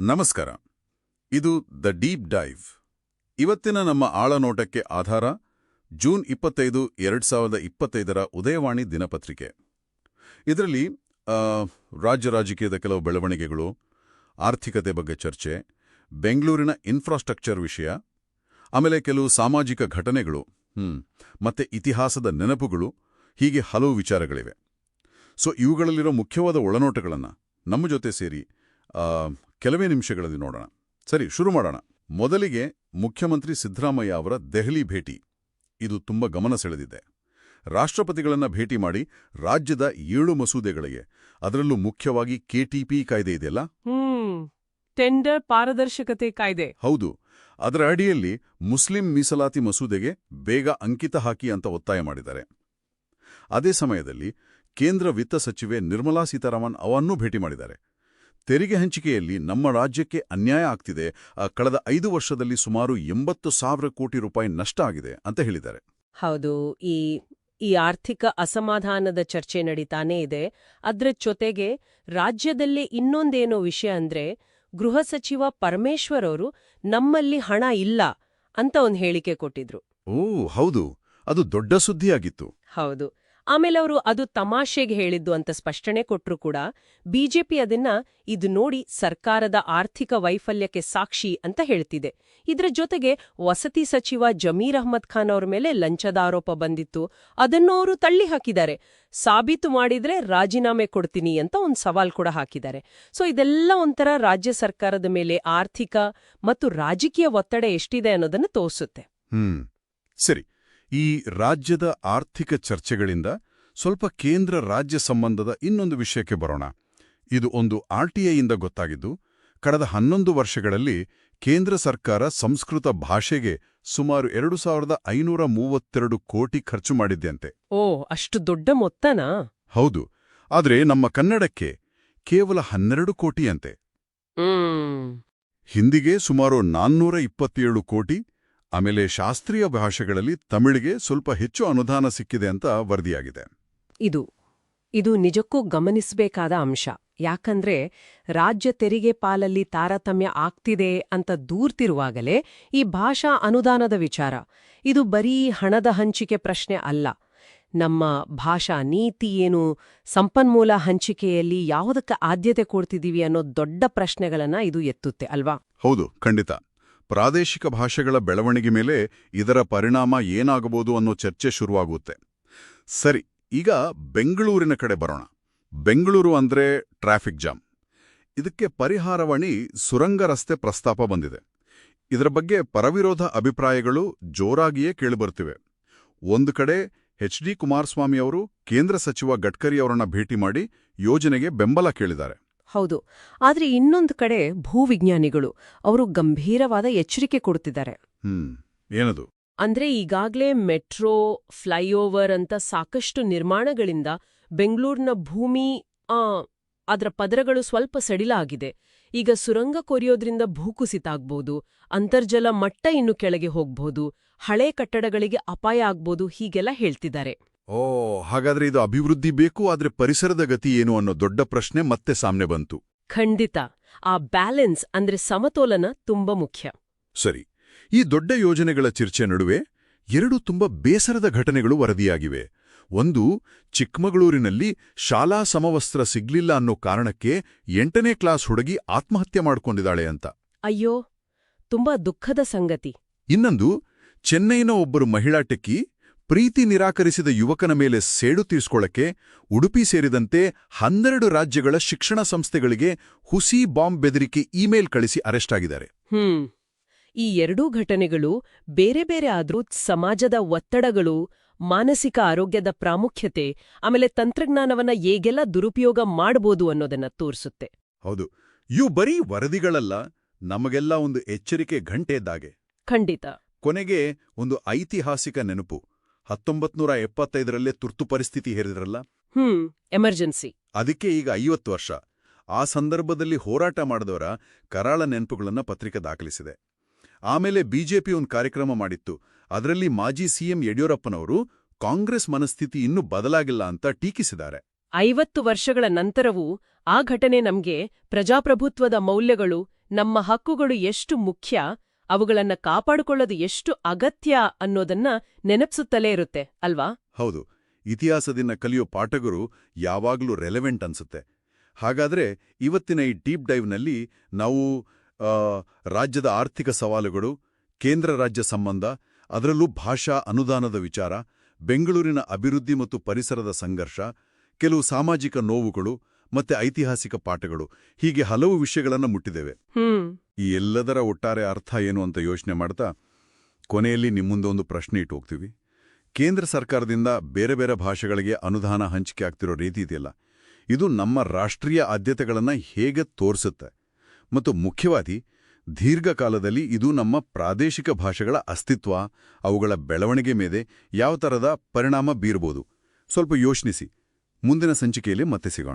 ನಮಸ್ಕಾರ. ಇದು the deep dive ಇವತ್ತಿನ ನಮ್ಮ ಆಳನೋಟಕ್ಕೆ ಆಧಾರ ಜೂನ್ ಇಪ್ಪತ್ತೈದು, ಎರಡ್ ಸಾವಿರದ ಇಪ್ಪತ್ತೈದರ ಉದಯವಾಣಿ ದಿನಪತ್ರಿಕೆ. ಇದರಲ್ಲಿ ರಾಜ್ಯ ರಾಜಕೀಯದ ಕೆಲವು ಬೆಳವಣಿಗೆಗಳು, ಆರ್ಥಿಕತೆ ಬಗ್ಗೆ ಚರ್ಚೆ, ಬೆಂಗಳೂರಿನ ಇನ್ಫ್ರಾಸ್ಟ್ರಕ್ಚರ್ ವಿಷಯ, ಆಮೇಲೆ ಕೆಲವು ಸಾಮಾಜಿಕ ಘಟನೆಗಳು ಮತ್ತೆ ಇತಿಹಾಸದ ನೆನಪುಗಳು, ಹೀಗೆ ಹಲವು ವಿಚಾರಗಳಿವೆ. ಸೊ ಇವುಗಳಲ್ಲಿರೋ ಮುಖ್ಯವಾದ ಒಳನೋಟಗಳನ್ನು ನಮ್ಮ ಜೊತೆ ಸೇರಿ ಕೆಲವೇ ನಿಮಿಷಗಳಲ್ಲಿ ನೋಡೋಣ. ಸರಿ ಶುರು ಮಾಡೋಣ. ಮೊದಲಿಗೆ ಮುಖ್ಯಮಂತ್ರಿ ಸಿದ್ದರಾಮಯ್ಯ ಅವರ ದೆಹಲಿ ಭೇಟಿ. ಇದು ತುಂಬ ಗಮನ ಸೆಳೆದಿದೆ. ರಾಷ್ಟ್ರಪತಿಗಳನ್ನು ಭೇಟಿ ಮಾಡಿ ರಾಜ್ಯದ ಏಳು ಮಸೂದೆಗಳಿಗೆ ಅದರಲ್ಲೂ ಮುಖ್ಯವಾಗಿ ಕೆಟಿಪಿ ಕಾಯ್ದೆ ಇದೆಯಲ್ಲ? ಟೆಂಡರ್ ಪಾರದರ್ಶಕತೆ ಕಾಯ್ದೆ. ಹೌದು. ಅದರ ಅಡಿಯಲ್ಲಿ ಮುಸ್ಲಿಂ ಮೀಸಲಾತಿ ಮಸೂದೆಗೆ ಬೇಗ ಅಂಕಿತ ಹಾಕಿ ಅಂತ ಒತ್ತಾಯ ಮಾಡಿದ್ದಾರೆ. ಅದೇ ಸಮಯದಲ್ಲಿ ಕೇಂದ್ರ ವಿತ್ತ ಸಚಿವೆ ನಿರ್ಮಲಾ ಸೀತಾರಾಮನ್ ಅವನ್ನೂ ಭೇಟಿ ಮಾಡಿದ್ದಾರೆ. ತೆರಿಗೆ ಹಂಚಿಕೆಯಲ್ಲಿ ನಮ್ಮ ರಾಜ್ಯಕ್ಕೆ ಅನ್ಯಾಯ ಆಗ್ತಿದೆ. ಕಳೆದ ಐದು ವರ್ಷದಲ್ಲಿ ಸುಮಾರು ಎಂಬತ್ತು ಸಾವಿರ ಕೋಟಿ ರೂಪಾಯಿ ನಷ್ಟ ಆಗಿದೆ ಅಂತ ಹೇಳಿದ್ದಾರೆ. ಹೌದು. ಈ ಈ ಆರ್ಥಿಕ ಅಸಮಾಧಾನದ ಚರ್ಚೆ ನಡೀತಾನೇ ಇದೆ. ಅದರ ಜೊತೆಗೆ ರಾಜ್ಯದಲ್ಲಿ ಇನ್ನೊಂದೇನೋ ವಿಷಯ ಅಂದ್ರೆ ಗೃಹ ಸಚಿವ ಪರಮೇಶ್ವರ್ ಅವರು ನಮ್ಮಲ್ಲಿ ಹಣ ಇಲ್ಲ ಅಂತ ಒಂದು ಹೇಳಿಕೆ ಕೊಟ್ಟಿದ್ರು. ಓ ಹೌದು. ಅದು ದೊಡ್ಡ ಸುದ್ದಿಯಾಗಿತ್ತು. ಹೌದು. ಆಮೇಲೆ ಅವರು ಅದು ತಮಾಷೆಗೆ ಹೇಳಿದ್ದು ಅಂತ ಸ್ಪಷ್ಟನೆ ಕೊಟ್ಟರು ಕೂಡ, ಬಿಜೆಪಿ ಅದನ್ನ ಇದು ನೋಡಿ ಸರ್ಕಾರದ ಆರ್ಥಿಕ ವೈಫಲ್ಯಕ್ಕೆ ಸಾಕ್ಷಿ ಅಂತ ಹೇಳ್ತಿದೆ. ಇದರ ಜೊತೆಗೆ ವಸತಿ ಸಚಿವ ಜಮೀರ್ ಅಹ್ಮದ್ ಖಾನ್ ಅವರ ಮೇಲೆ ಲಂಚದ ಆರೋಪ ಬಂದಿತ್ತು. ಅದನ್ನು ಅವರು ತಳ್ಳಿ ಹಾಕಿದ್ದಾರೆ. ಸಾಬೀತು ಮಾಡಿದ್ರೆ ರಾಜೀನಾಮೆ ಕೊಡ್ತೀನಿ ಅಂತ ಒಂದು ಸವಾಲ್ ಕೂಡ ಹಾಕಿದ್ದಾರೆ. ಸೊ, ಇದೆಲ್ಲ ಒಂಥರ ರಾಜ್ಯ ಸರ್ಕಾರದ ಮೇಲೆ ಆರ್ಥಿಕ ಮತ್ತು ರಾಜಕೀಯ ಒತ್ತಡ ಎಷ್ಟಿದೆ ಅನ್ನೋದನ್ನು ತೋರಿಸುತ್ತೆ. ಹ್ಮ್. ಸರಿ. ಈ ರಾಜ್ಯದ ಆರ್ಥಿಕ ಚರ್ಚೆಗಳಿಂದ ಸ್ವಲ್ಪ ಕೇಂದ್ರ ರಾಜ್ಯ ಸಂಬಂಧದ ಇನ್ನೊಂದು ವಿಷಯಕ್ಕೆ ಬರೋಣ. ಇದು ಒಂದು ಆರ್ಟಿಐಯಿಂದ ಗೊತ್ತಾಗಿದ್ದು ಕಳೆದ ಹನ್ನೊಂದು ವರ್ಷಗಳಲ್ಲಿ ಕೇಂದ್ರ ಸರ್ಕಾರ ಸಂಸ್ಕೃತ ಭಾಷೆಗೆ ಸುಮಾರು ಎರಡು ಸಾವಿರದ ಐನೂರ ಮೂವತ್ತೆರಡು ಕೋಟಿ ಖರ್ಚು ಮಾಡಿದ್ಯಂತೆ. ಓ ಅಷ್ಟು ದೊಡ್ಡ ಮೊತ್ತನಾ? ಹೌದು. ಆದರೆ ನಮ್ಮ ಕನ್ನಡಕ್ಕೆ ಕೇವಲ ಹನ್ನೆರಡು ಕೋಟಿಯಂತೆ. ಹಿಂದಿಗೆ ಸುಮಾರು ನಾನ್ನೂರ ಇಪ್ಪತ್ತೇಳು ಕೋಟಿ ಆಮೇಲೆ ಶಾಸ್ತ್ರೀಯ ಭಾಷೆಗಳಲ್ಲಿ ತಮಿಳಿಗೆ ಸ್ವಲ್ಪ ಹೆಚ್ಚು ಅನುದಾನ ಸಿಕ್ಕಿದೆ ಅಂತ ವರದಿಯಾಗಿದೆ. ಇದು ಇದು ನಿಜಕ್ಕೂ ಗಮನಿಸಬೇಕಾದ ಅಂಶ. ಯಾಕಂದ್ರೆ ರಾಜ್ಯ ತೆರಿಗೆ ಪಾಲಲ್ಲಿ ತಾರತಮ್ಯ ಆಗ್ತಿದೆ ಅಂತ ದೂರ್ತಿರುವಾಗಲೇ ಈ ಭಾಷಾ ಅನುದಾನದ ವಿಚಾರ. ಇದು ಬರೀ ಹಣದ ಹಂಚಿಕೆ ಪ್ರಶ್ನೆ ಅಲ್ಲ. ನಮ್ಮ ಭಾಷಾ ನೀತಿ ಏನು ಸಂಪನ್ಮೂಲ ಹಂಚಿಕೆಯಲ್ಲಿ ಯಾವುದಕ್ಕೆ ಆದ್ಯತೆ ಕೊಡ್ತಿದ್ದೀವಿ ಅನ್ನೋ ದೊಡ್ಡ ಪ್ರಶ್ನೆಗಳನ್ನ ಇದು ಎತ್ತುತ್ತೆ ಅಲ್ವಾ? ಹೌದು ಖಂಡಿತ. ಪ್ರಾದೇಶಿಕ ಭಾಷೆಗಳ ಬೆಳವಣಿಗೆ ಮೇಲೆ ಇದರ ಪರಿಣಾಮ ಏನಾಗಬಹುದು ಅನ್ನೋ ಚರ್ಚೆ ಶುರುವಾಗುತ್ತೆ. ಸರಿ, ಈಗ ಬೆಂಗಳೂರಿನ ಕಡೆ ಬರೋಣ. ಬೆಂಗಳೂರು ಅಂದ್ರೆ ಟ್ರಾಫಿಕ್ ಜಾಮ್. ಇದಕ್ಕೆ ಪರಿಹಾರವಾಣಿ ಸುರಂಗ ರಸ್ತೆ ಪ್ರಸ್ತಾಪ ಬಂದಿದೆ. ಇದರ ಬಗ್ಗೆ ಪರವಿರೋಧ ಅಭಿಪ್ರಾಯಗಳು ಜೋರಾಗಿಯೇ ಕೇಳಿಬರ್ತಿವೆ ಒಂದು ಕಡೆ ಎಚ್ ಡಿ ಕುಮಾರಸ್ವಾಮಿ ಅವರು ಕೇಂದ್ರ ಸಚಿವ ಗಡ್ಕರಿ ಅವರನ್ನ ಭೇಟಿ ಮಾಡಿ ಯೋಜನೆಗೆ ಬೆಂಬಲ ಕೇಳಿದ್ದಾರೆ. ಹೌದು. ಆದ್ರೆ ಇನ್ನೊಂದು ಕಡೆ ಭೂವಿಜ್ಞಾನಿಗಳು ಅವರು ಗಂಭೀರವಾದ ಎಚ್ಚರಿಕೆ ಕೊಡುತ್ತಿದ್ದಾರೆ ಏನದು? ಅಂದ್ರೆ ಈಗಾಗಲೇ ಮೆಟ್ರೋ ಫ್ಲೈಓವರ್ ಅಂತ ಸಾಕಷ್ಟು ನಿರ್ಮಾಣಗಳಿಂದ ಬೆಂಗಳೂರಿನ ಭೂಮಿ ಅದರ ಪದರಗಳು ಸ್ವಲ್ಪ ಸಡಿಲ ಆಗಿದೆ ಈಗ ಸುರಂಗ ಕೊರಿಯೋದ್ರಿಂದ ಭೂಕುಸಿತ ಆಗ್ಬೋದು ಅಂತರ್ಜಲ ಮಟ್ಟ ಇನ್ನು ಕೆಳಗೆ ಹೋಗ್ಬೋದು ಹಳೆ ಕಟ್ಟಡಗಳಿಗೆ ಅಪಾಯ ಆಗ್ಬೋದು ಹೀಗೆಲ್ಲ ಹೇಳ್ತಿದ್ದಾರೆ. ಓ ಹಾಗಾದ್ರೆ ಇದು ಅಭಿವೃದ್ಧಿ ಬೇಕು ಆದ್ರೆ ಪರಿಸರದ ಗತಿ ಏನು ಅನ್ನೋ ದೊಡ್ಡ ಪ್ರಶ್ನೆ ಮತ್ತೆ ಸಾಮ್ನೆ ಬಂತು. ಖಂಡಿತ. ಆ ಬ್ಯಾಲೆನ್ಸ್ ಅಂದ್ರೆ ಸಮತೋಲನ ತುಂಬಾ ಮುಖ್ಯ. ಸರಿ. ಈ ದೊಡ್ಡ ಯೋಜನೆಗಳ ಚರ್ಚೆ ನಡುವೆ ಎರಡು ತುಂಬಾ ಬೇಸರದ ಘಟನೆಗಳು ವರದಿಯಾಗಿವೆ. ಒಂದು ಚಿಕ್ಕಮಗಳೂರಿನಲ್ಲಿ ಶಾಲಾ ಸಮವಸ್ತ್ರ ಸಿಗ್ಲಿಲ್ಲ ಅನ್ನೋ ಕಾರಣಕ್ಕೆ ಎಂಟನೇ ಕ್ಲಾಸ್ ಹುಡುಗಿ ಆತ್ಮಹತ್ಯೆ ಮಾಡ್ಕೊಂಡಿದ್ದಾಳೆ ಅಂತ. ಅಯ್ಯೋ ತುಂಬಾ ದುಃಖದ ಸಂಗತಿ. ಇನ್ನೊಂದು ಚೆನ್ನೈನ ಒಬ್ಬರು ಮಹಿಳಾ ಟೆಕ್ಕಿ ಪ್ರೀತಿ ನಿರಾಕರಿಸಿದ ಯುವಕನ ಮೇಲೆ ಸೇಡು ತೀರಿಸಿಕೊಳ್ಳಕ್ಕೆ ಉಡುಪಿ ಸೇರಿದಂತೆ ಹನ್ನೆರಡು ರಾಜ್ಯಗಳ ಶಿಕ್ಷಣ ಸಂಸ್ಥೆಗಳಿಗೆ ಹುಸಿ ಬಾಂಬ್ ಬೆದರಿಕೆ ಇಮೇಲ್ ಕಳಿಸಿ ಅರೆಸ್ಟ್ ಆಗಿದ್ದಾರೆ. ಈ ಎರಡೂ ಘಟನೆಗಳು ಬೇರೆ ಬೇರೆ ಆದ್ರೂ ಸಮಾಜದ ಒತ್ತಡಗಳು ಮಾನಸಿಕ ಆರೋಗ್ಯದ ಪ್ರಾಮುಖ್ಯತೆ ಆಮೇಲೆ ತಂತ್ರಜ್ಞಾನವನ್ನ ಹೇಗೆಲ್ಲ ದುರುಪಯೋಗ ಮಾಡಬಹುದು ಅನ್ನೋದನ್ನ ತೋರಿಸುತ್ತೆ. ಹೌದು. ಇವು ಬರೀ ವರದಿಗಳಲ್ಲ ನಮಗೆಲ್ಲ ಒಂದು ಎಚ್ಚರಿಕೆ ಘಂಟೆ ಇದ್ದಾಗೆ ಖಂಡಿತ. ಕೊನೆಗೆ ಒಂದು ಐತಿಹಾಸಿಕ ನೆನಪು. ಹತ್ತೊಂಬತ್ನೂರ ಎಪ್ಪತ್ತೈದರಲ್ಲೇ ತುರ್ತು ಪರಿಸ್ಥಿತಿ ಹೇರಿದ್ರಲ್ಲ? ಹ್ಮ್ ಎಮರ್ಜೆನ್ಸಿ. ಅದಕ್ಕೆ ಈಗ ಐವತ್ತು ವರ್ಷ. ಆ ಸಂದರ್ಭದಲ್ಲಿ ಹೋರಾಟ ಮಾಡಿದವರ ಕರಾಳ ನೆನಪುಗಳನ್ನ ಪತ್ರಿಕೆ ದಾಖಲಿಸಿದೆ. ಆಮೇಲೆ ಬಿಜೆಪಿ ಒಂದು ಕಾರ್ಯಕ್ರಮ ಮಾಡಿತ್ತು. ಅದರಲ್ಲಿ ಮಾಜಿ ಸಿಎಂ ಯಡಿಯೂರಪ್ಪನವರು ಕಾಂಗ್ರೆಸ್ ಮನಸ್ಥಿತಿ ಇನ್ನೂ ಬದಲಾಗಿಲ್ಲ ಅಂತ ಟೀಕಿಸಿದ್ದಾರೆ. ಐವತ್ತು ವರ್ಷಗಳ ನಂತರವೂ ಆ ಘಟನೆ ನಮ್ಗೆ ಪ್ರಜಾಪ್ರಭುತ್ವದ ಮೌಲ್ಯಗಳು ನಮ್ಮ ಹಕ್ಕುಗಳು ಎಷ್ಟು ಮುಖ್ಯ ಅವುಗಳನ್ನ ಕಾಪಾಡಿಕೊಳ್ಳೋದು ಎಷ್ಟು ಅಗತ್ಯ ಅನ್ನೋದನ್ನ ನೆನಪಿಸುತ್ತಲೇ ಇರುತ್ತೆ ಅಲ್ವಾ? ಹೌದು. ಇತಿಹಾಸದಿಂದ ಕಲಿಯೋ ಪಾಠಗರು ಯಾವಾಗಲೂ ರೆಲೆವೆಂಟ್ ಅನ್ಸುತ್ತೆ. ಹಾಗಾದ್ರೆ ಇವತ್ತಿನ ಈ ಡೀಪ್ ಡೈವ್ನಲ್ಲಿ ನಾವು ರಾಜ್ಯದ ಆರ್ಥಿಕ ಸವಾಲುಗಳು ಕೇಂದ್ರ ರಾಜ್ಯ ಸಂಬಂಧ ಅದರಲ್ಲೂ ಭಾಷಾ ಅನುದಾನದ ವಿಚಾರ ಬೆಂಗಳೂರಿನ ಅಭಿವೃದ್ಧಿ ಮತ್ತು ಪರಿಸರದ ಸಂಘರ್ಷ ಕೆಲವು ಸಾಮಾಜಿಕ ನೋವುಗಳು ಮತ್ತೆ ಐತಿಹಾಸಿಕ ಪಾಠಗಳು ಹೀಗೆ ಹಲವು ವಿಷಯಗಳನ್ನು ಮುಟ್ಟಿದ್ದೇವೆ. ಈ ಎಲ್ಲದರ ಒಟ್ಟಾರೆ ಅರ್ಥ ಏನು ಅಂತ ಯೋಚನೆ ಮಾಡ್ತಾ ಕೊನೆಯಲ್ಲಿ ನಿಮ್ಮುಂದೆ ಒಂದು ಪ್ರಶ್ನೆ ಇಟ್ಟು ಹೋಗ್ತೀವಿ. ಕೇಂದ್ರ ಸರ್ಕಾರದಿಂದ ಬೇರೆ ಬೇರೆ ಭಾಷೆಗಳಿಗೆ ಅನುದಾನ ಹಂಚಿಕೆ ಆಗ್ತಿರೋ ರೀತಿ ಇದೆಯಲ್ಲ. ಇದು ನಮ್ಮ ರಾಷ್ಟ್ರೀಯ ಆದ್ಯತೆಗಳನ್ನು ಹೇಗೆ ತೋರಿಸುತ್ತೆ? ಮತ್ತು ಮುಖ್ಯವಾಗಿ ದೀರ್ಘಕಾಲದಲ್ಲಿ ಇದು ನಮ್ಮ ಪ್ರಾದೇಶಿಕ ಭಾಷೆಗಳ ಅಸ್ತಿತ್ವ, ಅವುಗಳ ಬೆಳವಣಿಗೆ ಮೇಲೆ ಯಾವ ಥರದ ಪರಿಣಾಮ ಬೀರಬಹುದು ಸ್ವಲ್ಪ ಯೋಚನಿಸಿ. ಮುಂದಿನ ಸಂಚಿಕೆಯಲ್ಲಿ ಮತ್ತೆ ಸಿಗೋಣ.